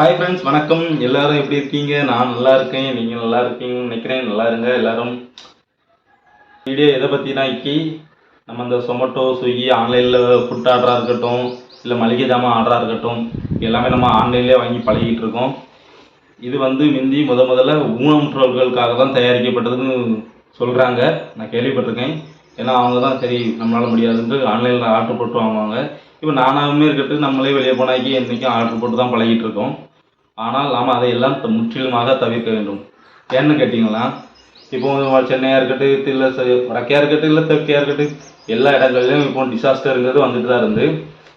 Hi friends வணக்கம். எல்லாரும் எப்படி இருக்கீங்க? நான் நல்லா இருக்கேன். நீங்கள் நல்லா இருக்கீங்கன்னு நினைக்கிறேன். நல்லா இருங்க. எல்லாரும் வீடியோ எதை பற்றினா இக்கி நம்ம இந்த சொமட்டோ ஸ்விக்கி ஆன்லைனில் ஃபுட் ஆர்டராக இருக்கட்டும் இல்லை மளிகை ஜாமான் ஆர்டராக இருக்கட்டும் எல்லாமே நம்ம ஆன்லைன்லேயே வாங்கி பழகிட்டு இருக்கோம். இது வந்து மிந்தி முத முதல்ல ஊனமுற்றோர்களுக்காக தான் தயாரிக்கப்பட்டதுன்னு சொல்கிறாங்க நான் கேள்விப்பட்டிருக்கேன். ஏன்னா அவங்க தான் சரி நம்மளால் முடியாதுன்ட்டு ஆன்லைனில் ஆர்டர் போட்டு வாங்குவாங்க. இப்போ நானாகவுமே இருக்கட்டும் நம்மளே வெளியே போனாக்கி என்றைக்கும் ஆர்டர் போட்டு தான் பழகிட்டு இருக்கோம். ஆனால் நாம் அதையெல்லாம் முற்றிலுமாக தவிர்க்க வேண்டும். ஏன்னு கேட்டிங்கன்னா இப்போ சென்னையாக இருக்கட்டும் இல்லை வடக்கையாக இருக்கட்டும் இல்லை தெற்கையாக இருக்கட்டும் எல்லா இடங்கள்லையும் இப்போ டிசாஸ்டருங்கிறது வந்துட்டு தான் இருந்து.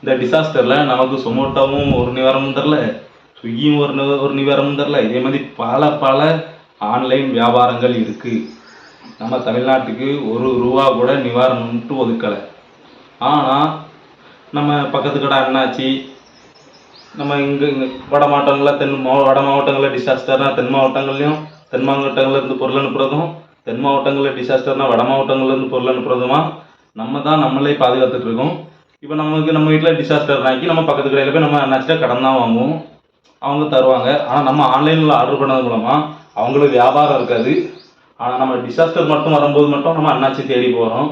இந்த டிசாஸ்டரில் நமக்கு சொமோட்டோவும் ஒரு நிவாரணமும் தரல ஸ்விக்கியும் ஒரு ஒரு நிவாரணமும் தரல. இதே மாதிரி பல பல ஆன்லைன் வியாபாரங்கள் இருக்குது நம்ம தமிழ்நாட்டுக்கு ஒரு ரூபா கூட நிவாரணம்ட்டு ஒதுக்கலை. ஆனால் நம்ம பக்கத்து கடை அண்ணாச்சி நம்ம இங்கே இங்கே வட மாவட்டங்களில் தென் மாவ வட மாவட்டங்களில் டிசாஸ்டர்னா தென் மாவட்டங்கள்லையும் தென் மாவட்டங்கள்லேருந்து பொருள் அனுப்புறதும் தென் மாவட்டங்களில் டிசாஸ்டர்னா வட மாவட்டங்கள்லேருந்து பொருள் அனுப்புறதுமா நம்ம தான் நம்மளே பாதுகாத்துட்டு இருக்கோம். இப்போ நமக்கு நம்ம வீட்டில் டிசாஸ்டர் ஆக்கி நம்ம பக்கத்து கடையில் போய் நம்ம அண்ணாச்சிட்ட கடன் தான் வாங்குவோம். அவங்க தருவாங்க. ஆனால் நம்ம ஆன்லைனில் ஆர்டர் பண்ணது மூலமாக அவங்களுக்கு வியாபாரம் இருக்காது. ஆனால் நம்ம டிசாஸ்டர் மட்டும் வரும்போது மட்டும் நம்ம அண்ணாச்சி தேடி போகிறோம்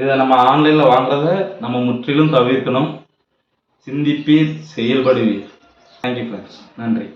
இதை நம்ம ஆன்லைனில் வாங்குறத நம்ம முற்றிலும் தவிர்க்கணும். சிந்திப்பீர் செயல்படுவீர். தேங்க்யூ ஃப்ரெண்ட்ஸ் நன்றி.